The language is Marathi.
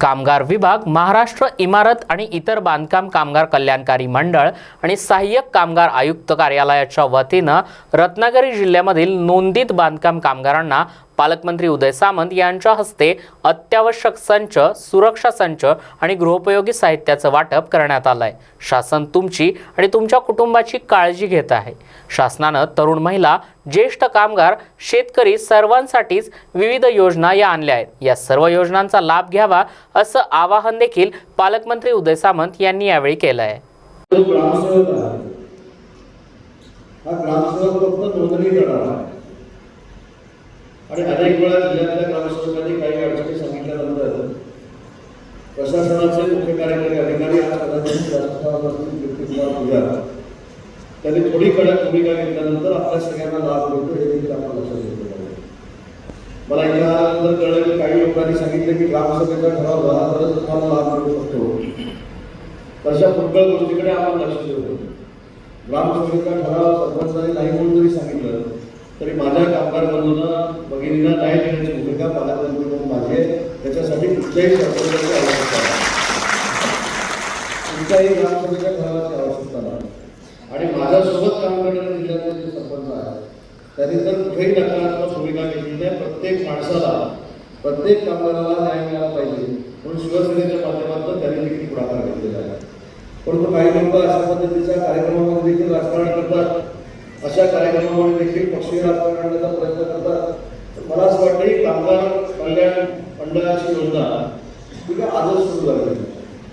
कामगार विभाग महाराष्ट्र इमारत आणि इतर बांधकाम कामगार कल्याणकारी मंडळ आणि सहाय्यक कामगार आयुक्त कार्यालयाच्या वतीनं रत्नागिरी जिल्ह्यामधील नोंदीत बांधकाम कामगारांना पालकमंत्री उदय सामंत यांच्या हस्ते अत्यावश्यक संच सुरक्षा संच आणि गृहोपयोगी साहित्याचं वाटप करण्यात आलंय. शासन तुमची आणि तुमच्या कुटुंबाची काळजी घेत आहे. शासनानं तरुण महिला ज्येष्ठ कामगार शेतकरी सर्वांसाठीच विविध योजना या आणल्या आहेत. या सर्व योजनांचा लाभ घ्यावा असं आवाहन देखील पालकमंत्री उदय सामंत यांनी यावेळी केलं आहे हा ग्रामसेवक फक्त नोंदणी करणार आहे आणि अनेक वेळा जिल्ह्यातल्या ग्रामसेवकांनी काही अडचणी सांगितल्यानंतर प्रशासनाचे मुख्य कार्यकारी अधिकारी आज त्यांनी थोडी कडक भूमिका घेतल्यानंतर आपल्या सगळ्यांना लाभ मिळतो हे देखील आपण लक्षात घेतलं पाहिजे मला इथे आल्यानंतर कळलं की काही लोकांनी सांगितलं की ग्रामसभेचा ठराव झाला तरच तुम्हाला लाभ मिळू शकतो. तशा पुष्कळ गोष्टीकडे आपण लक्ष देऊ ग्रामसभेचा ठराव सरपंचाने नाही म्हणून जरी सांगितलं तरी माझ्या कामगार बंधूंना भगिनींना न्याय देण्याची भूमिका पालकमंत्री म्हणून माझी आहे. त्याच्यासाठी कुठल्याही सरपंचाची आवश्यकता नाही. कुठल्याही ग्रामसभेच्या ठरावाची आवश्यकता नाही. आणि माझ्यासोबत काम करणारे जिल्ह्यातले जे सरपंच आहेत त्यांनी तर कुठेही नकारात्मक भूमिका घेतली नाही. प्रत्येक माणसाला प्रत्येक कामगाराला न्याय मिळाला पाहिजे. म्हणून शिवसेनेच्या माध्यमातून त्यांनी देखील पुढाकार घेतलेला आहे. परंतु काही लोक अशा पद्धतीच्या कार्यक्रमामध्ये देखील राजकारण करतात. अशा कार्यक्रमामध्ये देखील पक्षीय राजकारण करण्याचा प्रयत्न करतात तर मला योजना ही काय आजच सुरू झाली.